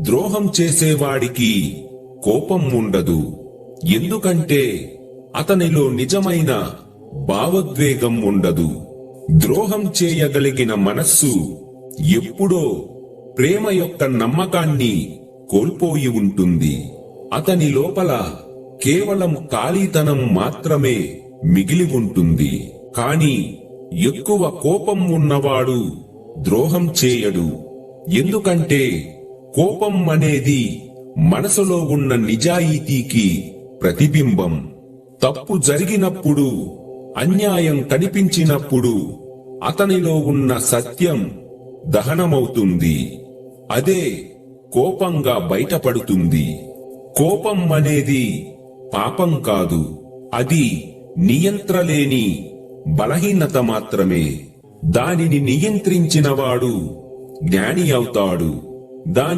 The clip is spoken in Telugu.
ద్రోహం చేసేవాడికి కోపం ఉండదు. ఎందుకంటే అతనిలో నిజమైన భావోద్వేగం ఉండదు. ద్రోహం చేయగలిగిన మనస్సు ఎప్పుడో ప్రేమ యొక్క నమ్మకాన్ని కోల్పోయి ఉంటుంది. అతని లోపల కేవలం ఖాళీతనం మాత్రమే మిగిలి ఉంటుంది. కాని ఎక్కువ కోపం ఉన్నవాడు ద్రోహం చేయడు. ఎందుకంటే కోపం అనేది మనసులో ఉన్న నిజాయితీకి ప్రతిబింబం. తప్పు జరిగినప్పుడు అన్యాయం కనిపించినప్పుడు అతనిలో ఉన్న సత్యం దహనమవుతుంది. అదే కోపంగా బయటపడుతుంది. కోపం అనేది పాపం కాదు. అది నియంత్రలేని బలహీనత మాత్రమే. దానిని నియంత్రించినవాడు జ్ఞాని అవుతాడు. Дані